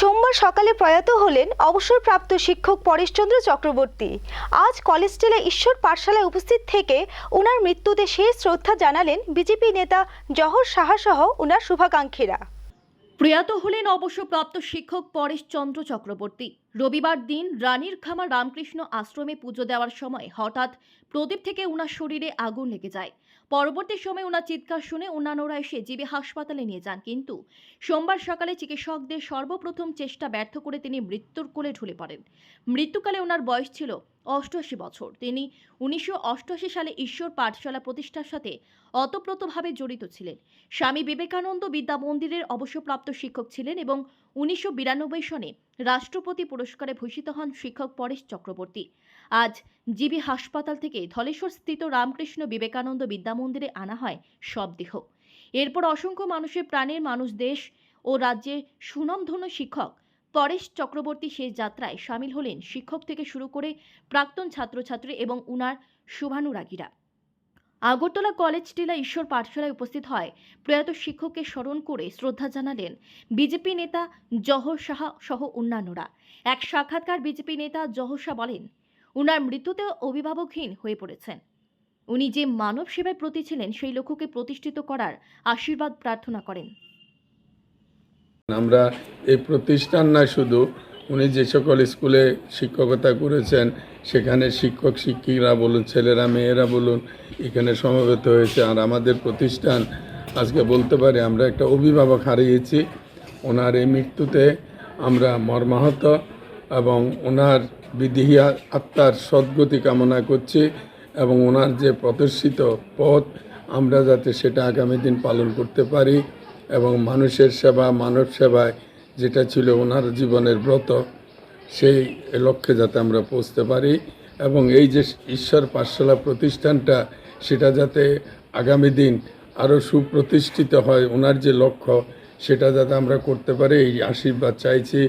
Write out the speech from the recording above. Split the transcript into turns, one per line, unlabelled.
সোমবার সকালে প্রয়াত হলেন অবসরপ্রাপ্ত শিক্ষক পরেশচন্দ্র চক্রবর্তী। আজ কলেজ টেলে ঈশ্বর পাঠশালায় উপস্থিত থেকে উনার মৃত্যুতে শেষ শ্রদ্ধা জানালেন বিজেপি নেতা জহর সাহা সহ ওনার শুভাকাঙ্ক্ষীরা।
প্রয়াত হলেন অবসরপ্রাপ্ত শিক্ষক পরেশচন্দ্র চক্রবর্তী। রবিবার দিন রানীর খামা রামকৃষ্ণ আশ্রমে পুজো দেওয়ার সময় হঠাৎ প্রদীপ থেকে ওনার শরীরে আগুন লেগে যায়। পরবর্তী সময় ওনার চিৎকার শুনে অন্যান্যরা এসে জিবি হাসপাতালে নিয়ে যান। কিন্তু সোমবার সকালে চিকিৎসকদের সর্বপ্রথম চেষ্টা ব্যর্থ করে তিনি মৃত্যুর কোলে ঢলে পড়েন। মৃত্যুকালে ওনার বয়স ছিল অষ্টআশি বছর। তিনি উনিশশো অষ্টআশি সালে ঈশ্বর পাঠশালা প্রতিষ্ঠার সাথে অতপ্রতভাবে জড়িত ছিলেন। স্বামী বিবেকানন্দ বিদ্যা মন্দিরের অবসরপ্রাপ্ত শিক্ষক ছিলেন এবং উনিশশো বিরানব্বই সনে রাষ্ট্রপতি পুরস্কারে ভূষিত হন শিক্ষক পরেশ চক্রবর্তী। আজ জিবি হাসপাতাল থেকে ধলেশ্বর স্থিত রামকৃষ্ণ বিবেকানন্দ বিদ্যা মন্দিরে আনা হয় সব দেহ এরপর অসংখ্য মানুষের প্রাণের মানুষ দেশ ও রাজ্যে সুনামধন্য শিক্ষক পরেশ চক্রবর্তী শেষ যাত্রায় সামিল হলেন শিক্ষক থেকে শুরু করে প্রাক্তন ছাত্রছাত্রী এবং উনার শুভানুরাগীরা। আগরতলা কলেজ টিলা ঈশ্বর পাঠশালায় উপস্থিত হয়। প্রয়াত শিক্ষককে স্মরণ করে শ্রদ্ধা জানালেন বিজেপি নেতা জহর সাহা সহ অন্যান্যরা। এক সাক্ষাৎকার বিজেপি নেতা জহর শাহ বলেন, উনার মৃত্যুতে অভিভাবকহীন হয়ে পড়েছেন। উনি যে মানব সেবায় প্রতি ছিলেন, সেই লক্ষ্যকে প্রতিষ্ঠিত করার আশীর্বাদ প্রার্থনা করেন।
আমরা এই প্রতিষ্ঠান না শুধু উনি যে সকল স্কুলে শিক্ষকতা করেছেন, সেখানে শিক্ষক শিক্ষিকরা বলুন, ছেলেরা, মেয়েরা বলুন, এখানে সমবেত হয়েছে। আর আমাদের প্রতিষ্ঠান, আজকে বলতে পারি, আমরা একটা অভিভাবক হারিয়েছি। ওনার এই মৃত্যুতে আমরা মর্মাহত এবং ওনার বিধিহী আত্মার সদ্গতি কামনা করছি এবং ওনার যে প্রদর্শিত পথ, আমরা যাতে সেটা আগামী দিন পালন করতে পারি এবং মানুষের সেবা, মানব সেবায় যেটা ছিল ওনার জীবনের ব্রত, সেই লক্ষ্যে যাতে আমরা পৌঁছতে পারি এবং এই যে ঈশ্বর পাঠশালা প্রতিষ্ঠানটা, সেটা যাতে আগামী দিন আরও সুপ্রতিষ্ঠিত হয়, ওনার যে লক্ষ্য, সেটা যাতে আমরা করতে পারি, এই আশীর্বাদ চাইছি।